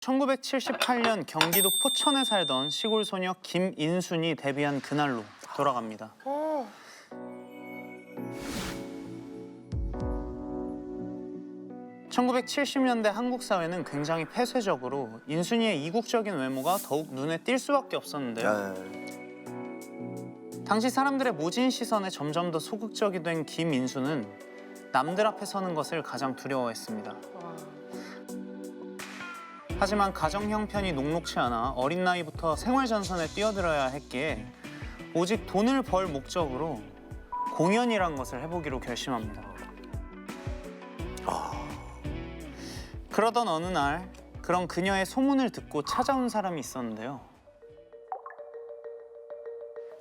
1978년 경기도 포천에 살던 시골 소녀 김인순이 데뷔한 그날로 돌아갑니다. (1970년대) 한국 사회는 굉장히 폐쇄적으로 인순이의 이국적인 외모가 더욱 눈에 띌 수밖에 없었는데요. 아, 당시 사람들의 모진 시선에 점점 더 소극적이 된 김인수는 남들 앞에 서는 것을 가장 두려워했습니다. 하지만 가정 형편이 녹록치 않아 어린 나이부터 생활 전선에 뛰어들어야 했기에 오직 돈을 벌 목적으로 공연이란 것을 해보기로 결심합니다. 그러던 어느 날 그런 그녀의 소문을 듣고 찾아온 사람이 있었는데요.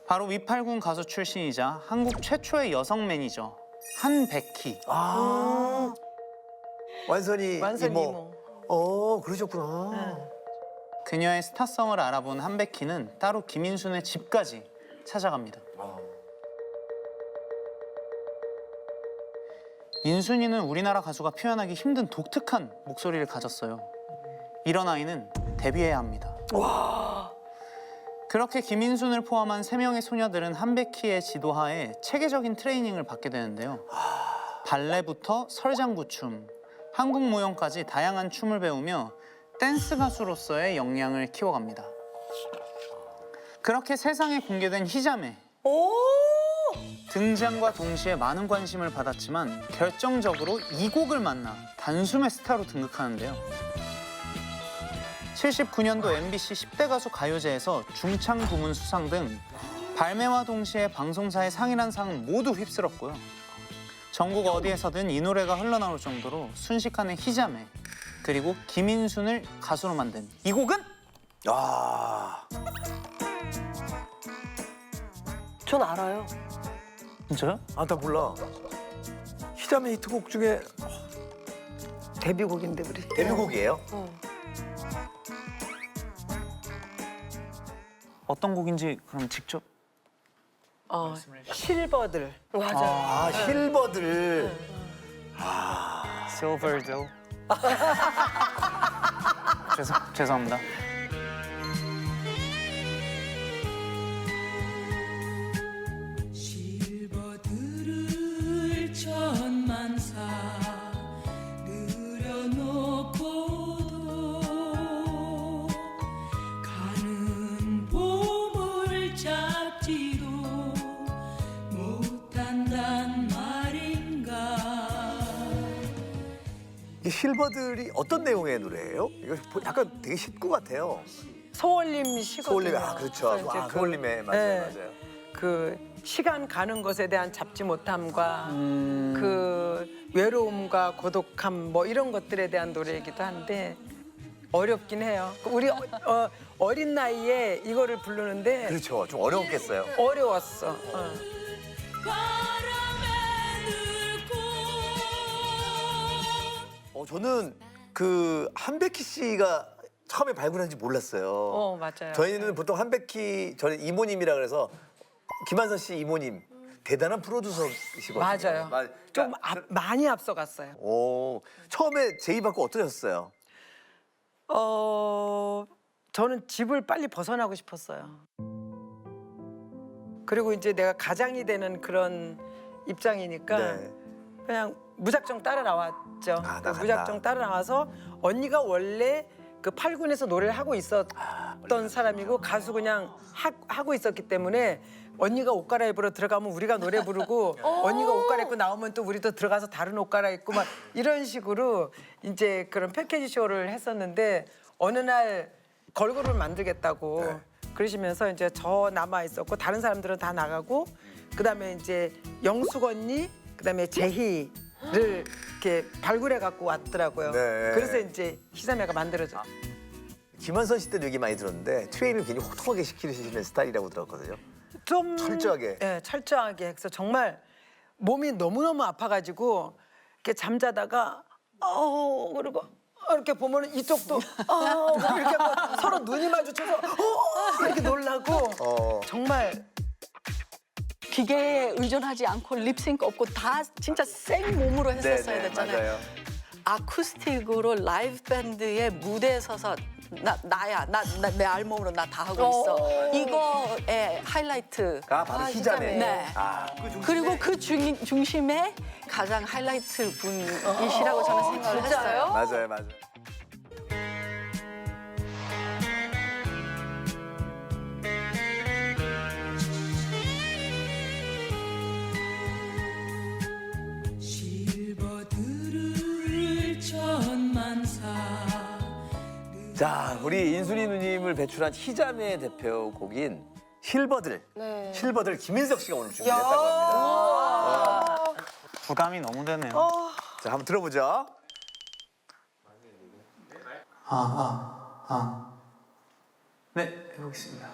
바로 위팔군 가수 출신이자 한국 최초의 여성 매니저 한백희. 아. 완선이 완전 이모. 이모. 어, 그러셨구나. 응. 그녀의 스타성을 알아본 한백희는 따로 김인순의 집까지 찾아갑니다. 아. 인순이는 우리나라 가수가 표현하기 힘든 독특한 목소리를 가졌어요. 이런 아이는 데뷔해야 합니다. 그렇게 김인순을 포함한 세명의 소녀들은 한백희의 지도하에 체계적인 트레이닝을 받게 되는데요. 발레부터 설장구춤, 한국 무용까지 다양한 춤을 배우며 댄스 가수로서의 역량을 키워갑니다. 그렇게 세상에 공개된 희자매 오! 등장과 동시에 많은 관심을 받았지만 결정적으로 이 곡을 만나 단숨에 스타로 등극하는데요. 79년도 MBC 10대 가수 가요제에서 중창 부문 수상 등 발매와 동시에 방송사의 상이란 상은 모두 휩쓸었고요. 전국 어디에서든 이 노래가 흘러나올 정도로 순식간에 희자매 그리고 김인순을 가수로 만든 이 곡은 아. 전 알아요. 진짜요? 아, 나 몰라. 히자메 히트곡 중에 데뷔곡인데 우리. 데뷔곡이에요? 어. 어떤 곡인지 그럼 직접 어, 실버들. 맞아. 아, 실버들. Silverdo. 죄송 죄송합니다. 실버들이 어떤 내용의 노래예요? 이거 약간 되게 힙구 같아요. 소울림 시거든요. 소울림의 아 그렇죠. 그래서 이제 아, 그- 소울림의 맞아요, 네. 맞아요. 그 시간 가는 것에 대한 잡지 못함과 음. 그 외로움과 고독함 뭐 이런 것들에 대한 노래이기도 한데 어렵긴 해요. 우리 어, 어 린 나이에 이거를 부르는데 그렇죠. 좀 어려웠겠어요. 어려웠어. 어. 바람에 어, 저는 그 한백희 씨가 처음에 발굴한지 몰랐어요. 어 맞아요. 저희는 보통 한백희 저는 이모님이라 그래서 김한선 씨 이모님 대단한 프로듀서시거든요. 맞아요. 마- 좀 그러니까 앞- 많이 앞서갔어요. 오 처음에 제의 받고 어떠셨어요? 어 저는 집을 빨리 벗어나고 싶었어요. 그리고 이제 내가 가장이 되는 그런 입장이니까 네. 그냥 무작정 따라 나왔죠. 아, 그 나간다. 무작정 따라 나와서 언니가 원래 그 8군에서 노래를 하고 있었던 사람이고 가수 그냥 하, 하고 있었기 때문에 언니가 옷 갈아입으러 들어가면 우리가 노래 부르고 언니가 옷 갈아입고 나오면 또 우리도 들어가서 다른 옷 갈아입고 막 이런 식으로 이제 그런 패키지 쇼를 했었는데 어느 날 걸그룹을 만들겠다고 네. 그러시면서 이제 저 남아 있었고 다른 사람들은 다 나가고 그다음에 이제 영숙 언니 그다음에 제희 를 이렇게 발굴해 갖고 왔더라고요. 네. 그래서 이제 희사매가 만들어져. 김한선 씨 때도 얘기 많이 들었는데 트레이닝을 굉장히 혹독하게 시키시는 스타일이라고 들었거든요. 좀 철저하게. 예, 철저하게 해서 정말 몸이 너무 너무 아파가지고 이렇게 잠자다가 어 그리고 이렇게 보면 이쪽도 어 이렇게 하고 서로 눈이 마주쳐서 어 이렇게 놀라고 어. 정말 기계에 의존하지 않고 립싱크 없고 다 진짜 생 몸으로 했었어야 네네 됐잖아요. 맞아요. 아쿠스틱으로 라이브 밴드의 무대에 서서 나 나야 나내 알몸으로 나 다 하고 있어. 이거의 하이라이트가 바로 희자매. 네. 아, 그 중심에 그리고 그 중, 중심에 가장 하이라이트 분이시라고 저는 생각을 했어요. 맞아요, 맞아요. 자, 우리 인순이 누님을 배출한 희자매 대표곡인 실버들. 네. 실버들 김인석 씨가 오늘 준비했다고 합니다. 부담이 너무 되네요. 자, 한번 들어보죠. 아, 아, 아. 네, 해보겠습니다.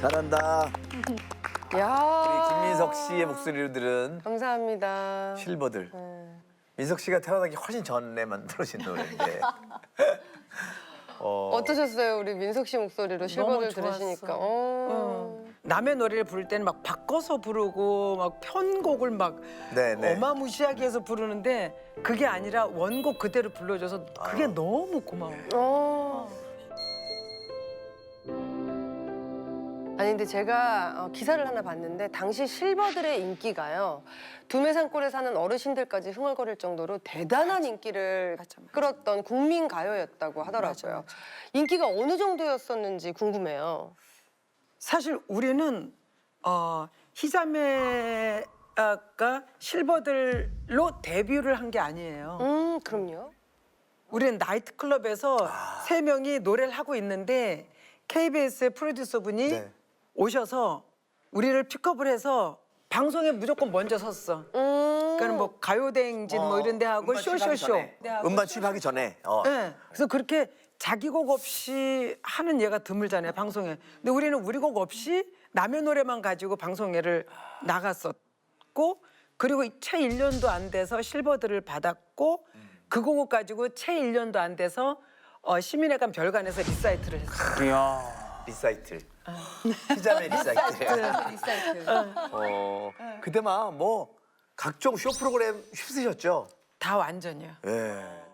잘한다. 야. 우리 김민석 씨의 목소리로 들은 감사합니다. 실버들. 네. 민석 씨가 태어나기 훨씬 전에 만들어진 노래인데. 어, 어떠셨어요? 우리 민석 씨 목소리로 실버들 좋았어. 들으시니까. 어. 남의 노래를 부를 때는 막 바꿔서 부르고 막 편곡을 막 네네. 어마무시하게 해서 부르는데 그게 아니라 원곡 그대로 불러줘서 그게 너무 고마워. 어. 아니 근데 제가 어, 기사를 하나 봤는데 당시 실버들의 인기가요 두메산골에 사는 어르신들까지 흥얼거릴 정도로 대단한 인기를 맞아, 맞아. 끌었던 국민 가요였다고 하더라고요. 인기가 어느 정도였었는지 궁금해요. 사실 우리는 어, 희자매 아까 실버들로 데뷔를 한 게 아니에요. 음, 그럼요. 우리는 나이트클럽에서 세 명이 노래를 하고 있는데 KBS의 프로듀서분이 네. 오셔서 우리를 픽업을 해서 방송에 무조건 먼저 섰어. 음. 그러니까 뭐 가요대행진 뭐 이런 데 하고 음반 쇼쇼쇼. 전에. 음반 취입하기 전에. 어. 네. 그래서 그렇게 자기 곡 없이 하는 예가 드물잖아요 방송에. 근데 우리는 우리 곡 없이 남의 노래만 가지고 방송에를 나갔었고 그리고 채 1년도 안 돼서 실버들을 받았고 그 곡을 가지고 채 1년도 안 돼서 어, 시민회관 별관에서 리사이트를 했어요. 이야. 리사이틀. 피자맨 리사이틀. 리사이트. 어. 그때 막뭐 각종 쇼 프로그램 휩쓰셨죠? 다 완전이요. 예.